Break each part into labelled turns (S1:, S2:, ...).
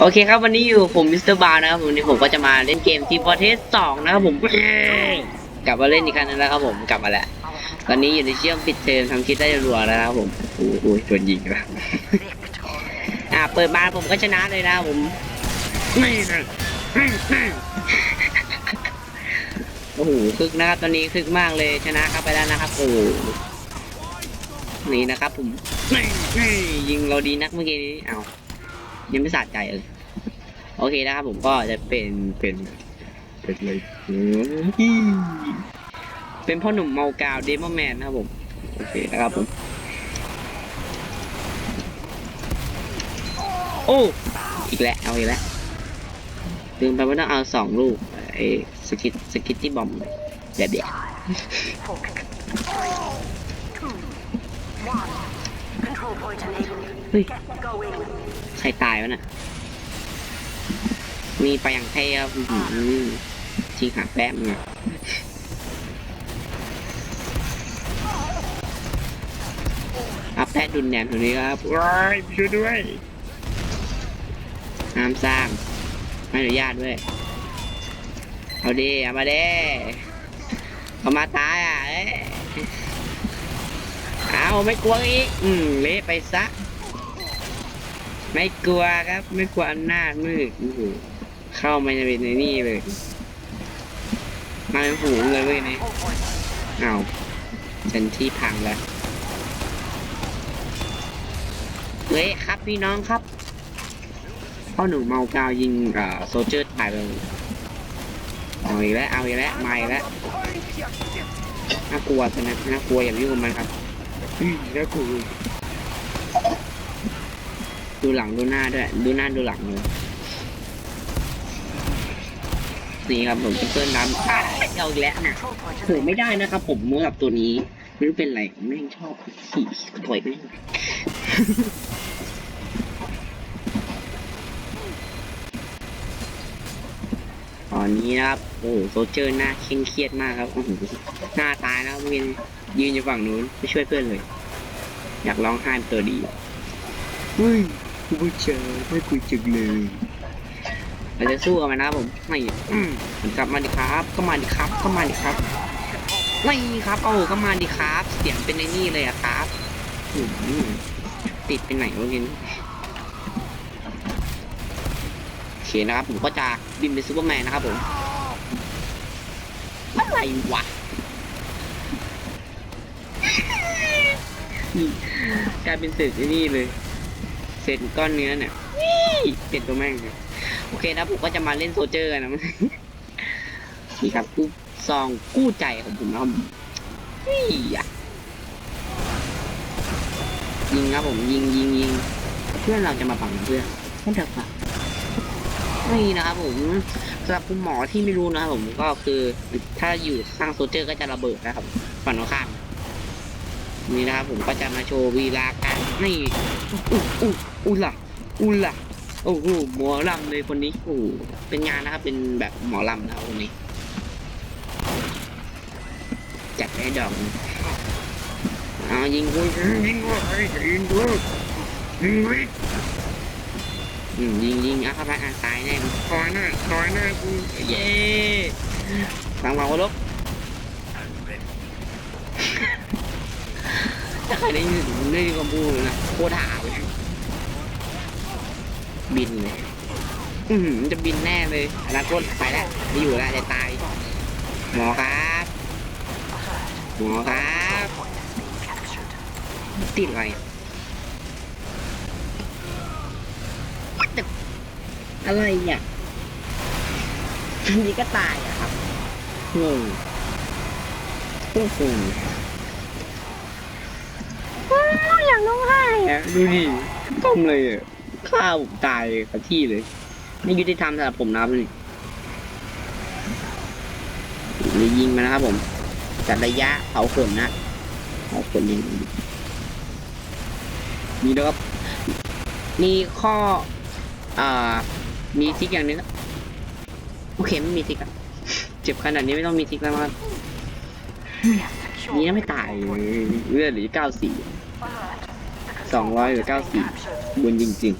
S1: โอเคครับวันนี้อยู่ผมมิสเตอร์บาร์นะครับผมวันนี้ผมก็จะมาเล่นเกมทีพอเทสสองนะครับผมกลับมาเล่นอีกครั้งนึงแล้วครับผมกลับมาแล้วตอนนี้อยู่ในช่วงปิดเทอมทำคลิปได้รัวแล้วนะครับผมโอ้โหโดนยิงแล้วอ่าเปิดมาผมก็ชนะเลยนะผมโอ้โหคึกนะครับตอนนี้คึกมากเลยชนะครับไปแล้วนะครับโอ้นี่นะครับผมยิงเราดีนักเมื่อกี้นี้เอา ยังไม่สะใจเออโอเคนะครับผมก็จะเป็นเป็นเป็นเลยเป็นพ่อหนุ่มเมากาวเดมอนแมนนะครับผมโอเคนะครับผมโอ้อีกแล้วเอาอีกแล้วลืมไปว่าต้องเอาสองลูกไอ้สกิทสกิทที่บอมเดี๋ยวเดี๋ยวเฮ้ย ใครตายวะน่ะ มีไปอย่างเท่ครับอื้อหือจริงหาแป๊บนึงอะอัพแพทดุนแนมตรงนี้ครับว้ายช่วยด้วยห้ามสร้างไม่อนุญาตด้วย เอาดีเอามาเด้เขามาตายอะ เอ้ยเอาไม่กลัวอีก อืมเละไปซะ ไม่กลัวครับ ไม่กลัวอำนาจมืดเข้ามาในในนี่เลยมาเป็นฝูเลยเว้ยนี่เอาฉันที่พังแล้วเฮ้ยครับพี่น้องครับพ่อหนูเมากาวยิงโซเจอร์ตายไปเลยเอาอีกแล้วเอาอีกแล้วมาอีกแล้วน่ากลัวจังนะน่ากลัวอย่าไปยุ่งกับมันครับน่ากลัว ดูหลังดูหน้าด้วย ดูหน้าดูหลังเลยนี่ครับผมจะเพิ่มน้ำอะเอาอีกแล้วนะโหไม่ได้นะครับผมมือกับตัวนี้ไม่รู้เป็นไรแม่งชอบขี่ถอยไปตอนนี้นะครับ โอ้โหโซเจอร์หน้าเคร่งเครียดมากครับโอ้โหหน้าตายแล้วเมื่อกี้นี้ยืนอยู่ฝั่งนู้นไม่ช่วยเพื่อนเลย อยากร้องไห้เป็นตัวดีเฮ้ย กูไม่เจอไม่คุยจังเลยเราจะสู้กับมันนะผมไม่อืมกลับมาดิครับก็มาดิครับก็มาดิครับไม่ครับโอ้ก็มาดิครับ เสียงเป็นในนี่เลยอะครับติดไปไหนวะกินโอเคนะครับผมก็จะบินเป็นซูเปอร์แมนนะครับผมอะไรวะกลายเป็นเศษไอ้นี่เลย เศษก้อนเนื้อเนี่ยเป็นตัวแม่งเลยโอเคนะผมก็จะมาเล่นโซเจอร์กันนะนี่ครับกู้ซองกู้ใจของผมนะครับนี่อะยิงครับผมยิงยิงยิงเพื่อนเราจะมาปังเพื่อนไม่เถอะครับนี่นะครับผมสำหรับคุณหมอที่ไม่รู้นะครับผมก็คือถ้าอยู่ข้างโซเจอร์ก็จะระเบิดนะครับฝั่งตรงข้าม นี่นะครับผมก็จะมาโชว์วีลาการนี่อู้อู้อู้ล่ะอู้ล่ะโอ้โหหมอลำเลยคนนี้โอ้เป็นงานนะครับเป็นแบบหมอลำนะครับคนนี้จัดให้ดอกหนึ่งเอายิงกูยิงวู้ยิงกูยิงกูอืมยิงยิงอะเข้าไปอะตายแน่กูตายแน่ตายแน่กูเย้ฟังฟังวะลูก ถ้าใครได้ยินได้ยินคำพูดนะโคตรหาเลยบินเลยอืมจะบินแน่เลยอนาคตไปแล้วไม่อยู่แล้วจะตายหมอครับหมอครับติดอะไรอะไรเนี่ยทีนี้ก็ตายอะครับงงโอ้โห
S2: อยากร้องไห้
S1: เนี่ยดูดิต้มเลยอะข้าวผมตายกับที่เลยไม่ยุติธรรมสำหรับผมนะครับนี่นี่ยิงมานะครับผมจัดระยะเผาขนนะเผาขนยิงมีนะครับมีข้ออ่ามีทิกอย่างหนึงอะโอเคไม่มีทิกอะเจ็บขนาดนี้ไม่ต้องมีทิกแล้วมั้งนี่ยังไม่ตายเลยเลือดเหลือเก้าสี่ สองร้อยหรือเก้าสี่บนจริง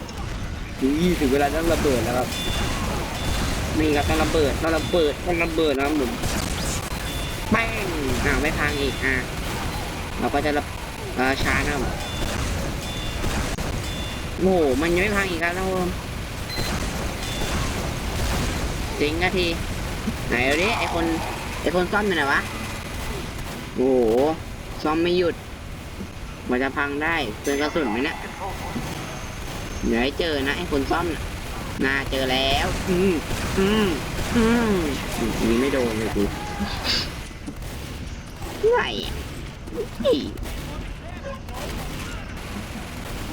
S1: ๆนี่ถึงเวลาต้องระเบิดแล้วครับนี่ครับต้องระเบิดต้องระเบิดต้องระเบิดนะครับผมแป้งอ่าไม่พังอีกอะเราก็จะระเอ่อช้านะครับโอ้โหมันยังไม่พังอีกครับท่านผู้ชมจริงก็ทีไหนเอาดิไอคนไอคนซ่อมอยู่ไหนวะโอ้โหซ่อมไม่หยุด มันจะพังได้เตือนกระสุนไหมเนี่ยเดี๋ยวให้เจอนะไอ้คนซ่อมน่ะน่าเจอแล้ว อืมอืมอืมนี่ไม่โดนเลยกูไหวอะอี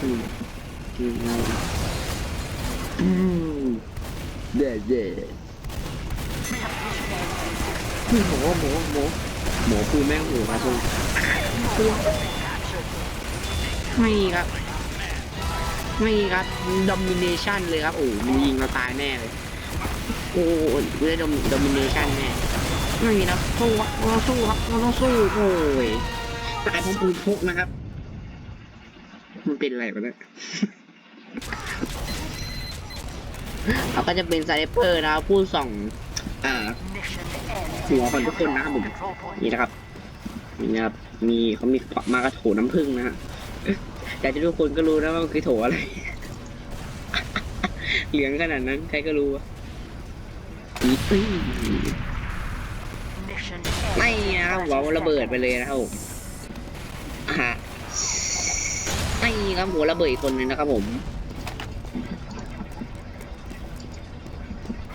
S1: อืมอืมอืมเด็ดเด็ดหมูหมูหมูหมูคือแม่งหูครับคุณ ไม่ครับไม่ครับ domination เลยครับโอ้มึงยิงเราตายแน่เลยโอ้กูได้ dom domination แน่ไม่มีนะสู้ครับเราต้องสู้ครับเราต้องสู้โอ้ยตายพร้อมปืนพกนะครับ มันเป็นอะไรวะเนี่ยเขาก็จะเป็นไซเปอร์นะครับผู้ส่องอ่า
S2: Mission ends.
S1: หัวของทุกคนนะครับผม
S2: Control point.
S1: นี่นะครับนี่นะครับมีเขามีมากระโถน้ำผึ้งนะฮะ แต่ที่ทุกคนก็รู้นะว่ามันคือโถอะไร เหลืองขนาดนั้นใครก็รู้อะอีปี้
S2: Mission
S1: ไม่
S2: ends.
S1: นะครับหัวมันระเบิดไปเลยนะครับผมฮะไม่ครับหัวระเบิดอีกคนนึงนะครับผม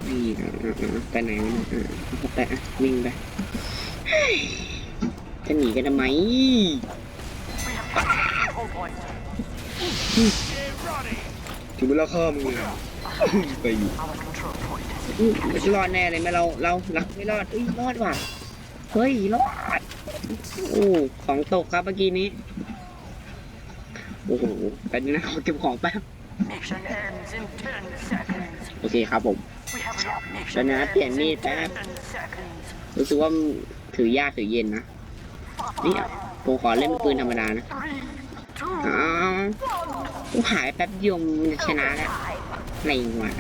S1: นี่อะอะอะไปไหนวะเนี่ยอะไปอะวิ่งไปเฮ้ยจะหนีกันทำไม
S2: We have captured control point.
S1: ถึงเวลาฆ่ามึงเลยไปอยู่อื้อไม่รอดแน่เลยไหมเราเราเราไม่รอดเอ้ยรอดว่ะเฮ้ยรอดโอ้ของตกครับเมื่อกี้นี้โอ้โหแป๊บนึงนะขอเก็บของแป๊บโอเคครับผม
S2: We have a mission
S1: เดี๋ยวนะเปลี่ยนมีดแป๊บรู้สึกว่าถือยากถือเย็นนะนี่อะผมขอเล่นปืนธรรมดานะ อ้าวกูหายแป๊บยงจะชนะแล้วอะไรวะ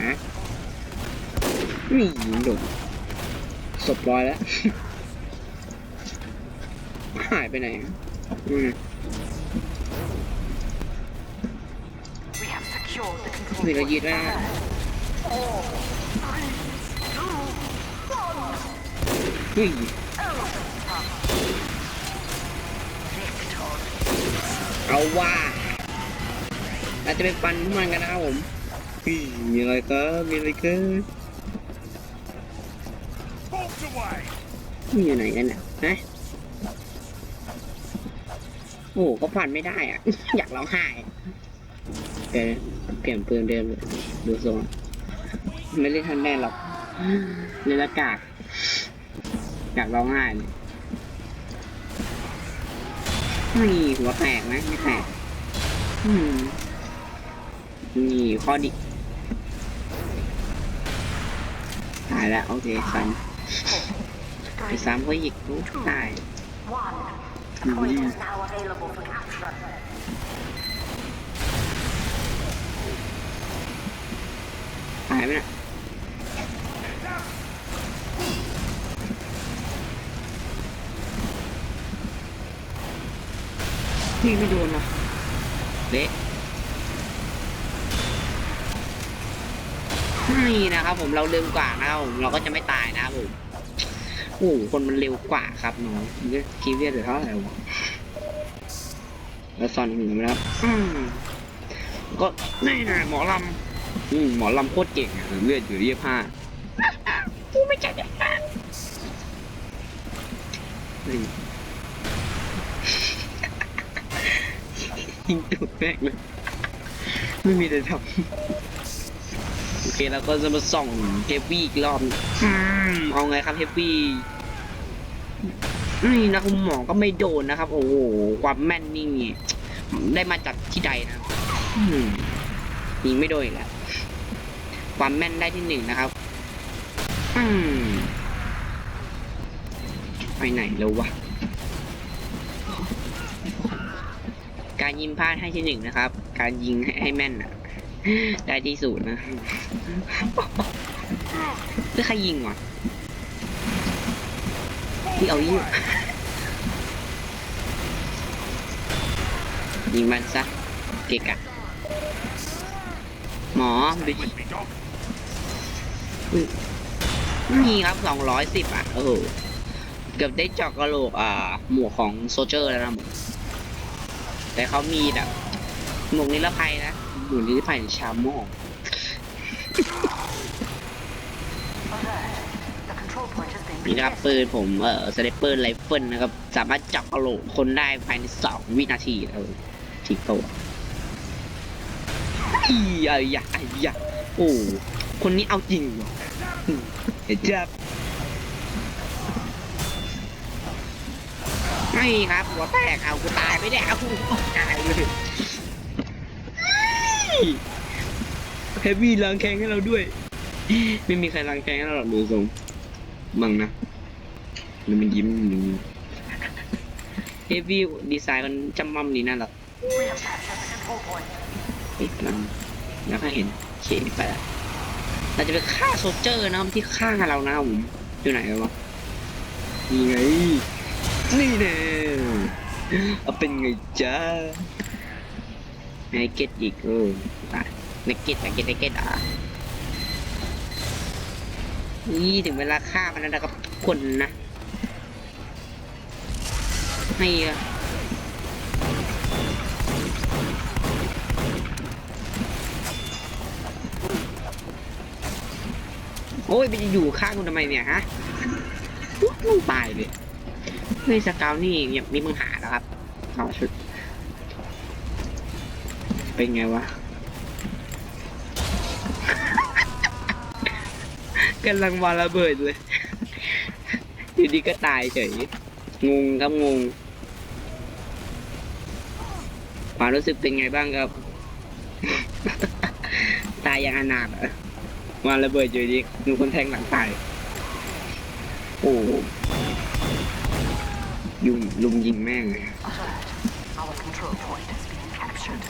S1: นี่โดศพลอยแล้ว หายไปไหนอะอืม
S2: we have secured the control
S1: นี่เรายืดแล้วนะเฮ้ย เอาว่าเราจะไปฟันพวกมันกันนะครับผมเฮ้ยมีอะไรก็มีอะไรก็นี่อยู่ไหนกันเนี่ยนะโอ้ก็ฟันไม่ได้อะ อยากร้องไห้เดี๋ยวเปลี่ยนปืนเดิมเลยดูทรงไม่ได้ทันแน่หรอกเลยละกากอยากร้องไห้เลย นี่หัวแตกไหมไม่แตกอืมนี่ข้อดีตายแล้วโอเคซ้ำไปซ้ำก็หยิกปุ๊บตาย
S2: One.
S1: Mhm.
S2: Point is now available for capture.
S1: ตายไหมน่ะ นี่ไม่โดนหรอเละนี่นะครับผมเราเร็วกว่านะครับผมเราก็จะไม่ตายนะครับผมโอ้โหคนมันเร็วกว่าครับน้องเลือดคีเวียดเหลือเท่าไหร่วะแล้วซอนถึงไหมครับอืมก็นี่ไงหมอลำอืมหมอลำโคตรเก่งอะเลือดอยู่เรียบห้ากูไม่ใช่เด็กนะนี่ ยิงตุดแรกเลย ไม่มีอะไรทำโอเคแล้วก็จะมาส่องเฮฟวี่อีกรอบอืมเอาไงครับเฮฟวี่นี่นะคุณหมอก็ไม่โดนนะครับ โอ้โหความแม่นนี่ได้มาจากที่ใดนะอืมยิงไม่โดนอีกแล้วความแม่นได้ที่หนึ่งนะครับ อืมไปไหนแล้ววะ การยิงพลาดให้ที่หนึ่งนะครับ การยิงให้ให้แม่นอะได้ที่สูตรนะเพื่อใครยิงวะพี่เอายิงยิงมันซะ เกะกะ หมอดูนี่ครับสองร้อยสิบอะ โอ้โห เกือบได้จอกกระโหลกอ่า หมวกของโซเจอร์แล้วนะผม แต่เขามีแบบหมวกนิรภัยนะหมวกนิรภัยชาโมก นี่นะครับปืนผมเอ่อสไนเปอร์ไรเฟิลนะครับ สามารถจับกระโหลกคนได้ภายในสองวินาทีเออทีโตอีอ้ยะอ้ยะโอ้ คนนี้เอาจริงว่ะอืมเห็บ ไม่ครับ หัวแตกเอากูตายไม่ได้เอาตายเลยเฮฟวี่ล้างแข้งให้เราด้วย ไม่มีใครล้างแข้งให้เราหรอกดูทรงมังนะแล้วมันยิ้มอย่งเฮฟวี่ดีไซน์มันจำมั่มดีน่ารักอ๊ะแล้วแล้วก็เห็นเคไปละเราจะไปฆ่าโซเจอร์นะที่ฆ่าเรานะผมอยู่ไหนวะนี่ไง นี่แน่เอาเป็นไงจ้าไนเก็ตอีกเออไนเก็ตไนเก็ตไนเก็ตอะนี่ถึงเวลาฆ่ามันแล้วนะครับคนนะให้อะโอ้ยไปอยู่ข้างคุณทำไมเนี่ยฮะมึงตายเลย เฮ้ยสเกาวนี่ยังมีปัญหาแล้วครับเอาชุด เป็นไงวะกำลังวางระเบิดเลย อยู่ดีก็ตายเฉย งงครับงง ความรู้สึกเป็นไงบ้างครับ ตายอย่างอนาถวางระเบิดอยู่ดีมีคนแทงหลังตาย โอ้ ยุงลุมยิงแม่งเลย
S2: Alert. Our control point has been captured.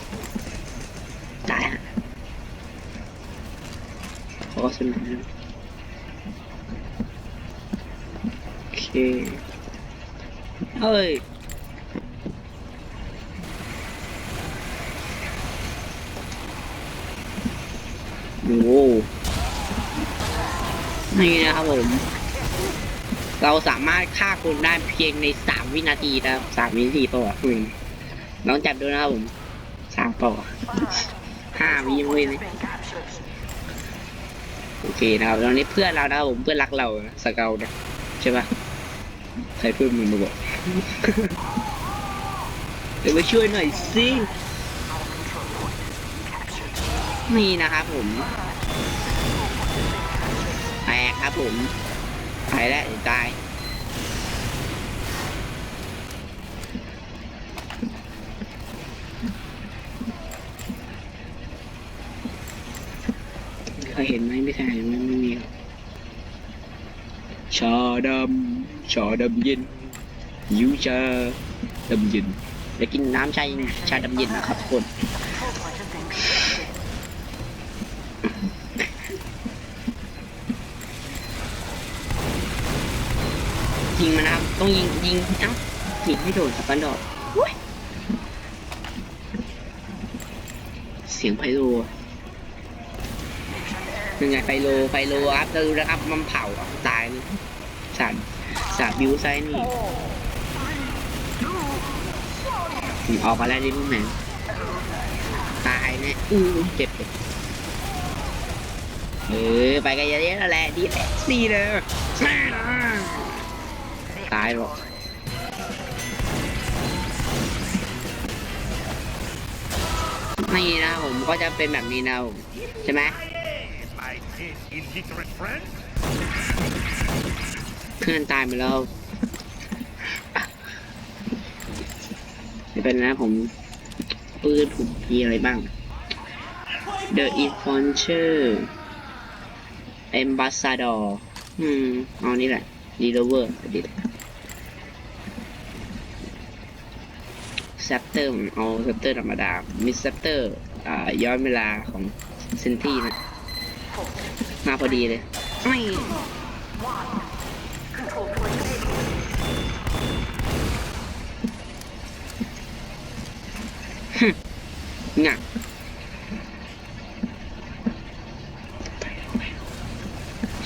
S1: ตายฮะขอสนามโอเคเอ้ยโอ้โหนี่นะครับผม เราสามารถฆ่าคนได้เพียงในสามวินาทีนะครับสามวินาทีต่ออืมลองจับดูนะครับผมสามต่อห้าวิเว้ย
S2: Has been captured.
S1: โอเคนะครับตอนนี้เพื่อนเรานะครับผมเพื่อนรักเรานะสเกลนะใช่ปะใครเพื่อนมึงมาบอกเดี๋ยวมาช่วยหน่อยสิ
S2: Our control point has been captured.
S1: นี่นะครับผมแตกครับผม ไปแล้วเดี๋ยวตายเคยเห็นไหมไม่เคยเห็นไหมไม่มีหรอกชาดำชาดำเย็นยิวชาดำเย็นจะกินน้ำชาชาดำเย็นนะครับทุกคน
S2: The control point has been captured.
S1: ยิงมันนะครับ ต้องยิงยิงเอ้ายิงไม่โดนสับปันดอกอุ๊ยเสียงไพโลเป็นไงไพโลไพโลครับเราดูนะครับมันเผาอะตายเลยสารสารบิวไซนี่อืมออกมาแล้วดิลูกแมนตายแน่อู้เจ็บเจ็บเออไปกันเยอะๆแล้วแหละดีแหละดีเลยแม่นะ ตายหรอกนี่นะผมก็จะเป็นแบบนี้นะผมใช่ไหม
S3: My dead illiterate friend?
S1: เพื่อนตายไปแล้วไม่เป็นนะผมปืนผมมีอะไรบ้าง The Infantry Ambassador อืม เอานี่แหละ d e l i v e r ดิแซปเตอร์เอาแซปเตอร์ธรรมดา มิสแซปเตอร์ย้อนเวลาของเซนตี้นะ มาพอดีเลยไม่งัก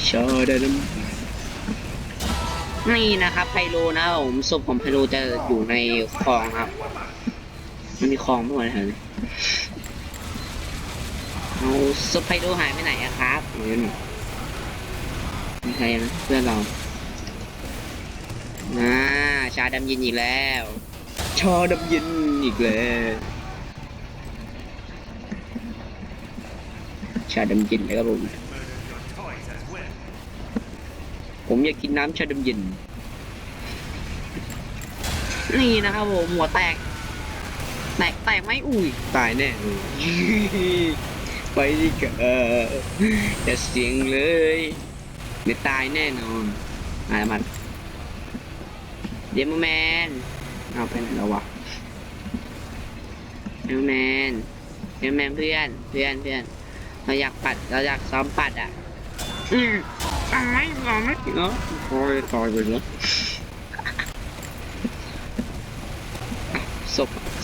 S1: ชอดดมนี่นะครับไพโลนะผมศพของไพโลจะอยู่ในคลองครับ มันมีคลองด้วยนะเอาศพไพโลหายไปไหนอะครับเห็นมีใครนะเพื่อนเราอ่าชาดำเยินอีกแล้ว ชอดำเย็นอีกแล้วชาดำเย็นเลยครับผม
S3: Murder your toys as well.
S1: ผมอยากกินน้ำชาดำเย็นนี่นะครับผมหัวแตก แตกแตกไหม่อุ้ยตายแน่ไปดิกะอย่าเสียงเลยเดี๋ยวตายแน่นอนมาแล้วมันเดมแมนเอาไปไหนแล้ววะเดมแมนเดมแมนเพื่อนเพื่อนเพื่อนเราอยากปัดเราอยากซ้อมปัดอะอืมตายตายไม่เนาะโอ้ยตายไปแล้วศ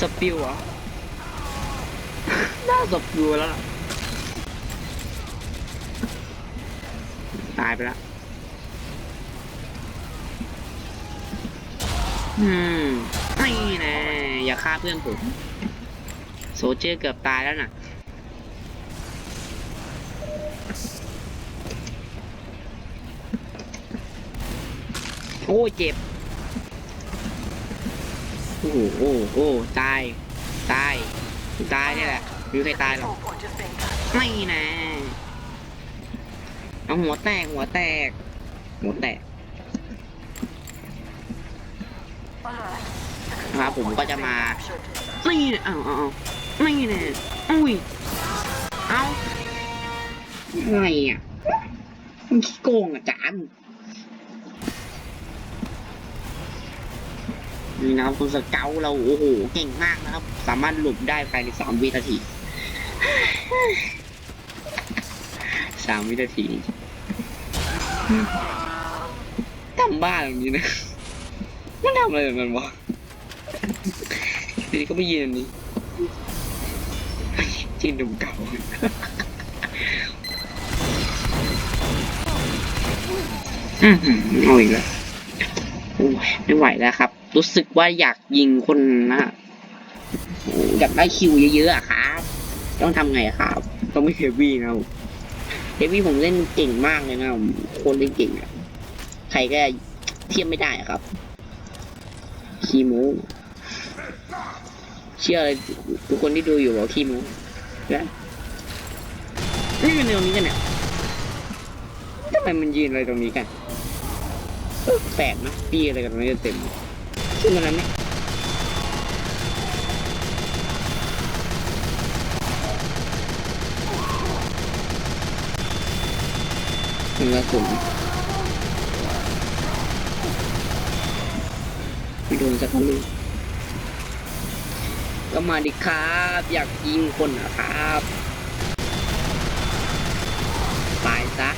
S1: พศพปิวเหรอ น่าศพปิวแล้วล่ะตายไปแล้วอืมไม่แน่อย่าฆ่าเพื่อนผม โซเจอร์เกือบตายแล้วน่ะ โอ้เจ็บ โอ้โหโอ้โอ้ตาย ตาย ตายนี่แหละไมมีใครตายหรอกไม่นะ เอาหัวแตก หัวแตก หัวแตกนะครับผมก็จะมา
S2: Captured.
S1: นี่นะเอาเอาไม่นะอุ้ย เอาอะไรอะมันขี้โกงอะจาน นี่นะครับคุณสเกลเราโอ้โหเก่งมากนะครับ สามารถหลบได้ภายในสามวินาทีสามวินาทีทำบ้าแบบนี้นะมันทำอะไรแบบนั้นวะทีนี้ก็ไม่ยืนอันนี้จีนดมเก่าอือหือเอาอีกแล้วโอ้ยไม่ไหวแล้วครับ รู้สึกว่าอยากยิงคนนะอยากได้คิวเยอะๆอะครับ ต้องทำไงครับ ต้องไม่เฮฟวี่นะเฮฟวี่ผมเล่นเก่งมากเลยนะผมคนเล่นเก่งอะใครก็เทียบไม่ได้ครับคีโมเชื่อเลยทุกคนที่ดูอยู่บอกคีโมนะนี่มันตรงนี้กันเนี่ยทำไมมันยืนอะไรตรงนี้กันแปลกนะปีอะไรกันตรงนี้เต็ม ซึ่งมันนั้นเนี่ยมันกระสุนไม่โดนสักลูกก็มาดิครับ อยากยิงคนนะครับ ตายซะ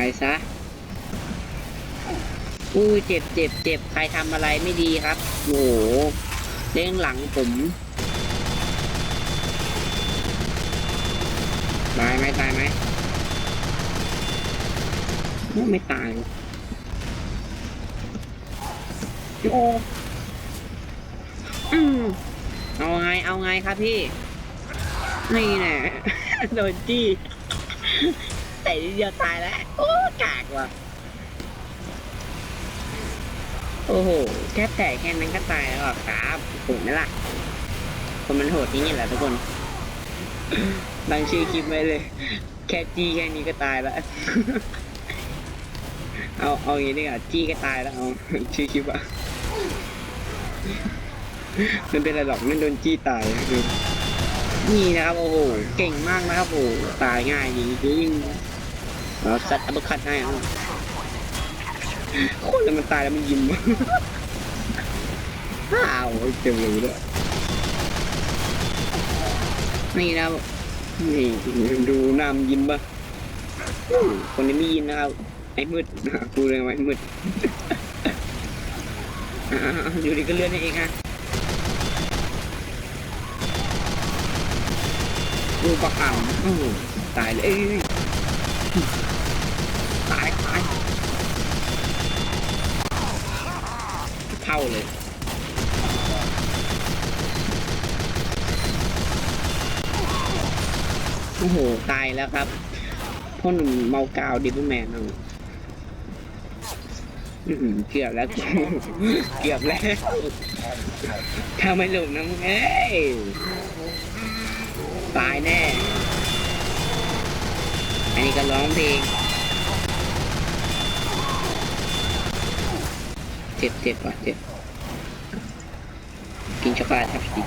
S1: ายซะอุ้เจ็บเจ็บเจ็บใครทำอะไรไม่ดีครับ โอ้โหเด้งหลังผมตายไหมตายไหมไม่ไม่ตายโอ้อืมเอาไง เอาไงครับพี่ นี่แน่โดนจี้ แต่นิดเดียวตายแล้วโอ้กากว่ะโอ้โหแค่แต่แค่นั้นก็ตายแล้วเหรอครับโหดไหมล่ะคนมันโหดนี่แหละทุกคนตั้งชื่อคลิปไว้เลย แค่จี้แค่นี้ก็ตายแล้ว เอาเอาอย่างนี้ดีกว่าจี้ก็ตายแล้วเอาชื่อคลิปอะมันเป็นอะไรหรอกไม่โดนจี้ตายนี่นะครับโอ้โหเก่งมากนะครับโอ้โหตายง่ายจริง เราซัดอัปเปอร์คัตให้เอาโคตรเลยมันตายแล้วมันยิ้มอ้าวเจ็บเลยด้วยนี่นะครับนี่ดูหน้ามันยิ้มปะคนนี้ไม่ยิ้มนะครับไอ้มืดกูเลยไว้มืดอยู่ดีก็เลื่อนเองฮะดูปะขาวโอ้โหตายเลย ตายตายเท่าเลยโอ้โห ตายแล้วครับพ่อหนุ่มเมากาวดิบแมนเอาเกือบแล้วเกือบแล้วถ้าไม่หลบนะมึงเอ้ยตายแน่ อันนี้ก็ร้องเพลงเจ็บเจ็บว่ะเจ็บกินช็อกโกแลตครับพี่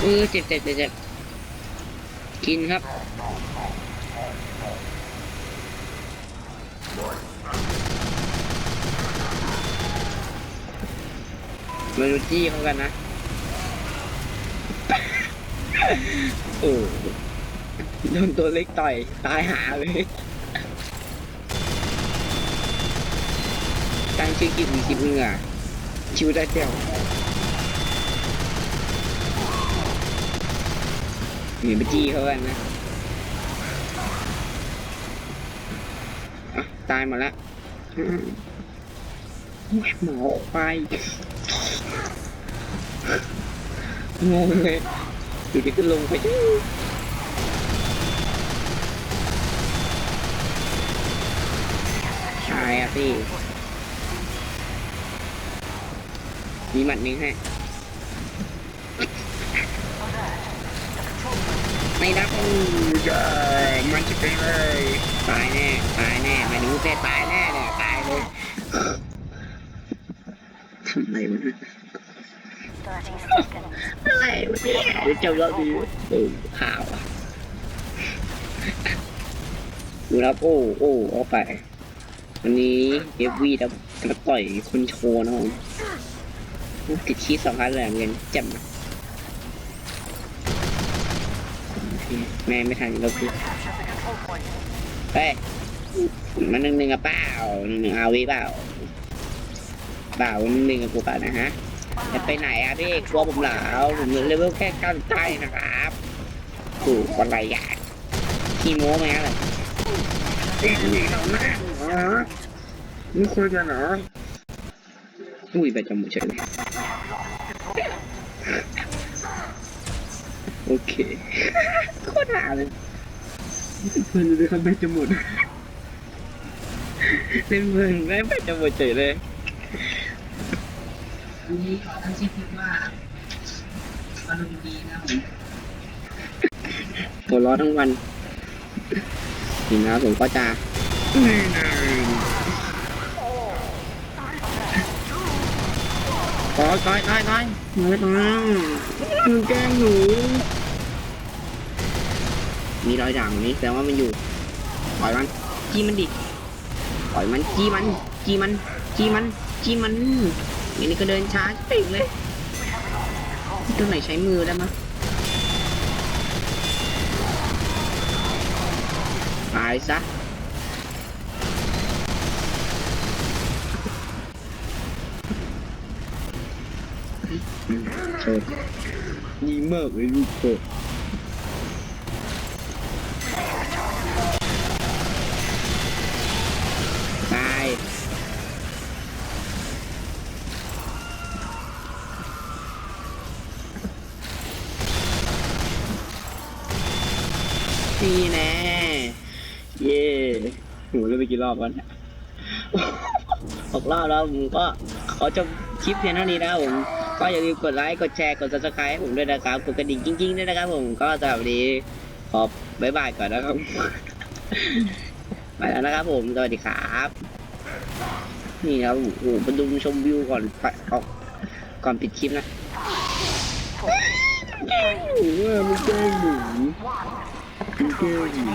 S1: เออเจ็บเจ็บเจ็บเจ็บกินครับ มาดูจี้เขากันนะโอ้โดนตัวเล็กต่อย ตายหาเลยตั้งชื่อกิจมีคลิปมึงอะชิวได้เที่ยวหนีไปจี้เขากันนะตายหมดละอืมโอ้ยหมอควาย งงเลยอยู่ดีก็ลงไปใช่อะพี่ มีหมัดนึงให้ ไม่รับเย้มันจะไปเลย ตายแน่ ตายแน่ไม่รู้แต่ตายแน่เนี่ยตายเลยทำไมวะเนี่ย
S2: 30 seconds.
S1: อะไรเนี่ยเดี๋ยวเจ้าเราดีโอ้ข่าวอะดูนะครับโอ้โอ้ออกไป วันนี้เอฟวีจะมาต่อยคนโชว์นะผมติดชีสสองพันแหลมเงินจ่มอะโอเคแม่ไม่ทันเราคือเฮ้ยมันหนึ่งหนึ่งกับเปล่าหนึ่งเอาวิเปล่าเปล่าหนึ่งหนึ่งกับกูเปล่านะฮะ จะไปไหนอะพี่กลัวผมเหรอผมเหลือเลเวลแค่เก้าใต้นะครับถูกคนไรอย่างขี้โม้ไหมอะไรไม่คุยกันเหรออุ้ยไปจมูกเฉยเลยโอเคโคตรหาเลยเพื่อนเลยเขาไม่จมูกเล่นเพื่อนไม่ไปจมูกเฉยเลย
S4: วันนี้ขอตั้งชื่อคลิปว่าอารมณ์ดีนะผม
S1: หัวเร้อทั้งวันนี่นะผมก็จะตายตายตายตายไม่ตายมึงแกล้งหนู มีรอยด่างนี้แสดงว่ามันอยู่ ปล่อยมัน จี้มันดิ ปล่อยมัน จี้มัน จี้มัน จี้มัน จี้มัน อันนี้ก็เดินช้าปิ่งเลยตัวไหนใช้มือได้มั้ยตายซะโชดดีมากเลยลูกโคต รอบวันหกรอบแล้วผมก็ขอจบคลิปเพียงเท่านี้นะผมก็อย่าลืมกดไลค์กดแชร์กดซับสไครต์ผมด้วยนะครับกดกระดิ่งจริงๆด้วยนะครับผมก็สำหรับวันนี้ขอบ๊ายบายก่อนนะครับไปแล้วนะครับผมสวัสดีครับ นี่ครับโอ้โหมาดูชมวิวก่อนไปออกก่อนปิดคลิปนะแกล้งอมันแก้หนูมันแก้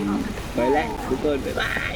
S1: หนูไปแล้วทุกคนบ๊ายบาย